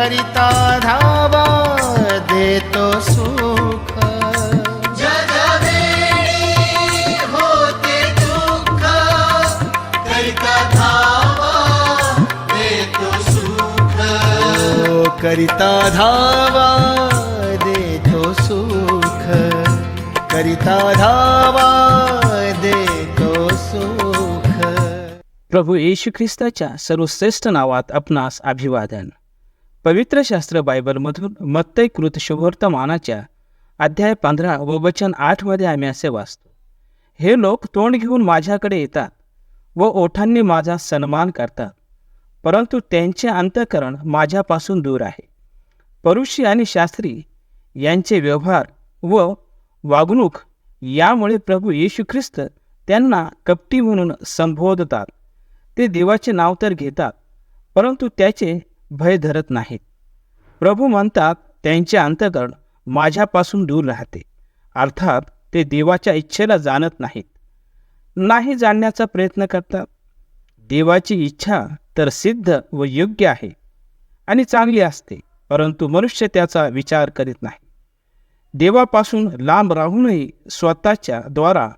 करिता धावा देतो सुख. होते दुःख करिता धावा देतो सुख करिता धावा देतो सुख. करिता धावा देतो सुख. प्रभू येशू ख्रिस्ताच्या सर्वश्रेष्ठ नावात आपणास अभिवादन. पवित्र शास्त्र बायबलमधून मत्तय कृत शुभवर्तमानाच्या अध्याय पंधरा व वचन आठमध्ये आम्ही असे वाचतो हे लोक तोंड घेऊन माझ्याकडे येतात व ओठांनी माझा सन्मान करतात परंतु त्यांचे अंतकरण माझ्यापासून दूर आहे. परुषी आणि शास्त्री यांचे व्यवहार व वागणूक यामुळे प्रभू येशू ख्रिस्त त्यांना कपटी म्हणून संबोधतात. ते देवाचे नाव तर घेतात परंतु त्याचे भय धरत नाहीत. प्रभू म्हणतात त्यांचे अंतकरण माझ्यापासून दूर राहते. अर्थात ते देवाच्या इच्छेला जाणत नाहीत. नाही जाणण्याचा प्रयत्न करतात. देवाची इच्छा तर सिद्ध व योग्य आहे आणि चांगली असते परंतु मनुष्य त्याचा विचार करीत नाही. देवापासून लांब राहूनही स्वतःच्या द्वारा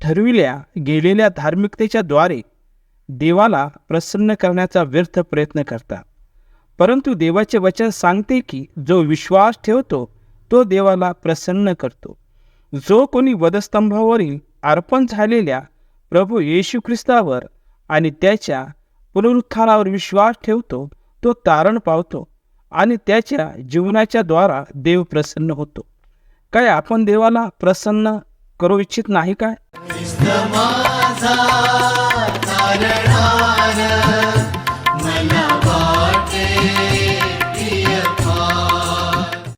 ठरविल्या गेलेल्या धार्मिकतेच्या द्वारे देवाला प्रसन्न करण्याचा व्यर्थ प्रयत्न करतात. परंतु देवाचे वचन सांगते की जो विश्वास ठेवतो तो देवाला प्रसन्न करतो. जो कोणी वधस्तंभावरील अर्पण झालेल्या प्रभू येशू ख्रिस्तावर आणि त्याच्या पुनरुत्थानावर विश्वास ठेवतो तो तारण पावतो आणि त्याच्या जीवनाच्या द्वारा देव प्रसन्न होतो. काय आपण देवाला प्रसन्न करू इच्छित नाही काय? माझा